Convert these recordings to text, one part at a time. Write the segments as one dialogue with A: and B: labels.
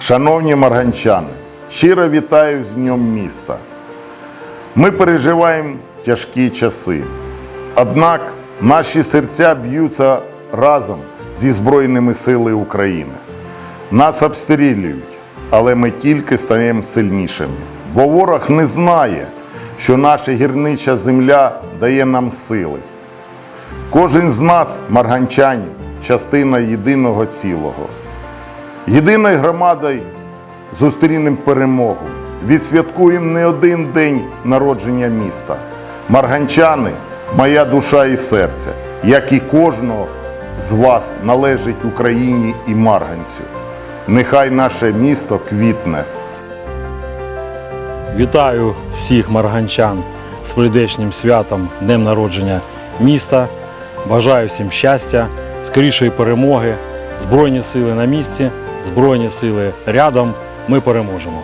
A: Шановні марганчани, щиро вітаю з Днем міста. Ми переживаємо тяжкі часи. Однак наші серця б'ються разом зі Збройними силами України. Нас обстрілюють, але ми тільки стаємо сильнішими. Бо ворог не знає, що наша гірнича земля дає нам сили. Кожен з нас, марганчанів, частина єдиного цілого. Єдиною громадою зустрінемо перемогу. Відсвяткуємо не один день народження міста. Марганчани моя душа і серце, як і кожного з вас належить Україні і марганцю. Нехай наше місто квітне.
B: Вітаю всіх марганчан з прийдешнім святом, днем народження міста. Бажаю всім щастя, скорішої перемоги. Збройні сили на місці, збройні сили рядом. Ми переможемо.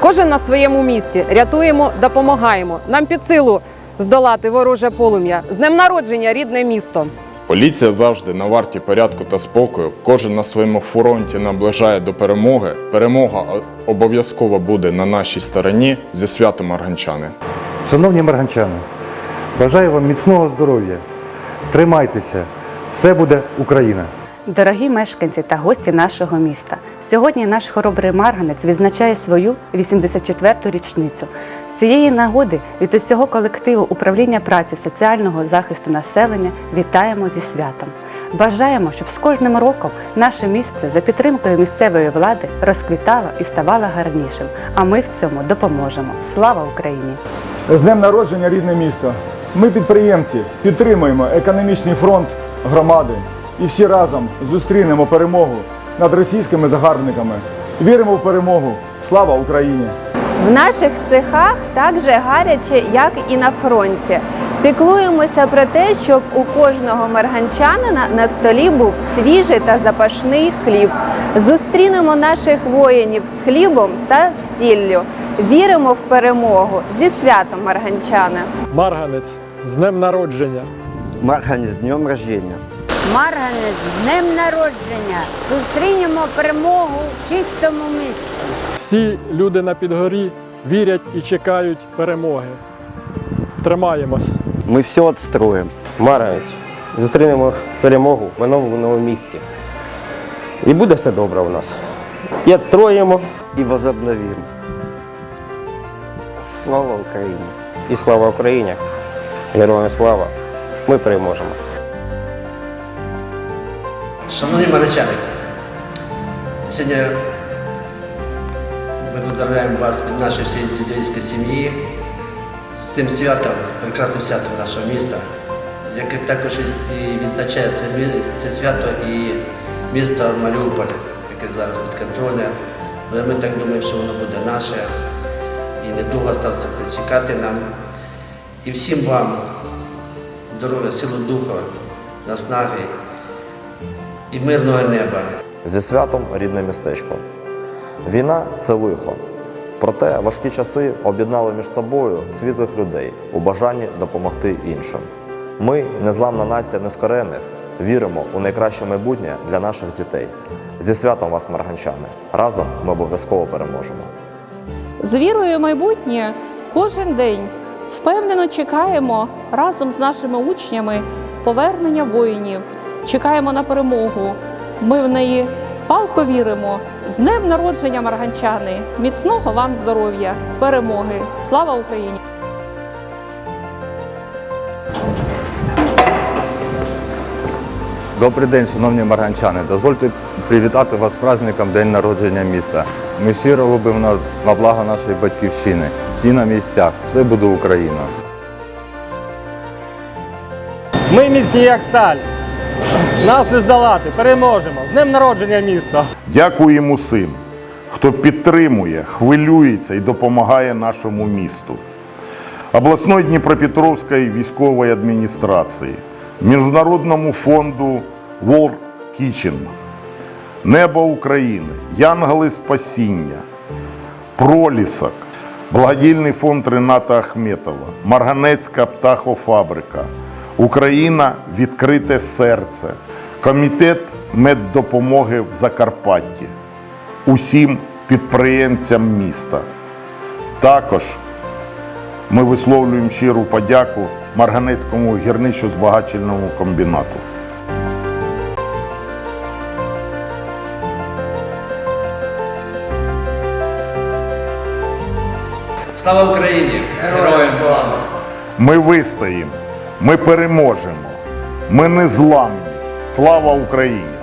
C: Кожен на своєму місці рятуємо, допомагаємо. Нам під силу здолати вороже полум'я. З днем народження, рідне місто.
D: Поліція завжди на варті порядку та спокою. Кожен на своєму фронті наближає до перемоги. Перемога обов'язково буде на нашій стороні зі святом Марганчани.
E: Шановні марганчани, бажаю вам міцного здоров'я. Тримайтеся, все буде Україна.
F: Дорогі мешканці та гості нашого міста, сьогодні наш хоробрий марганець відзначає свою 84-ту річницю. З цієї нагоди від усього колективу управління праці соціального захисту населення вітаємо зі святом. Бажаємо, щоб з кожним роком наше місце за підтримкою місцевої влади розквітало і ставало гарнішим. А ми в цьому допоможемо. Слава Україні!
G: З днем народження рідне місто. Ми, підприємці, підтримуємо економічний фронт громади і всі разом зустрінемо перемогу над російськими загарбниками. Віримо в перемогу. Слава Україні!
H: В наших цехах так же гаряче, як і на фронті. Піклуємося про те, щоб у кожного марганчанина на столі був свіжий та запашний хліб. Зустрінемо наших воїнів з хлібом та з сіллю. Віримо в перемогу зі святом марганчани.
I: Марганець з днем народження.
J: Марганець з днем рождения.
K: Марганець з днем народження. Зустрінемо перемогу в чистому місті.
I: Всі люди на підгорі вірять і чекають перемоги. Тримаємось.
J: Ми все відстроїмо.
L: Марганець. Зустрінемо перемогу в новому місті. І буде все добре у нас. І відстроїмо.
J: І возобновимо. Слава Україні!
L: І слава Україні! Героям слава! Ми переможемо!
M: Шановні маричани, сьогодні ми поздравляємо вас від нашої всієї дідейської сім'ї з цим святом, прекрасним святом нашого міста, яке також і відзначає це, це свято і місто Маріуполь, яке зараз під контролем. Ми так думаємо, що воно буде наше і недовго залишиться це чекати нам. І всім вам здоров'я, силу духа, наснаги і мирного неба.
N: Зі святом рідне містечко. Війна це лихо. Проте важкі часи об'єднали між собою світлих людей у бажанні допомогти іншим. Ми, незламна нація нескорених, віримо у найкраще майбутнє для наших дітей. Зі святом вас, марганчани! Разом ми обов'язково переможемо.
O: З вірою в майбутнє кожен день впевнено чекаємо разом з нашими учнями повернення воїнів. Чекаємо на перемогу. Ми в неї палко віримо. З днем народження марганчани! Міцного вам здоров'я, перемоги! Слава Україні!
E: Добрий день, шановні марганчани. Дозвольте привітати вас з праздником День народження міста. Ми щиро любимо на, на благо нашої батьківщини. Всі на місцях. Все буде Україна.
I: Ми міцні як сталь. Нас не здолати, переможемо. З днем народження міста.
A: Дякуємо усім, хто підтримує, хвилюється і допомагає нашому місту. Обласної Дніпропетровської військової адміністрації, Міжнародному фонду World Kitchen, Небо України, Янголи Спасіння, Пролісок, Благодійний фонд Рената Ахметова, Марганецька птахофабрика, Україна відкрите серце, Комітет меддопомоги в Закарпатті, усім підприємцям міста. Також ми висловлюємо щиру подяку Марганецькому гірничо-збагачувальному комбінату.
M: Слава Україні! Героям слава!
A: Ми вистоїмо, ми переможемо, ми не зламні. Слава Україні!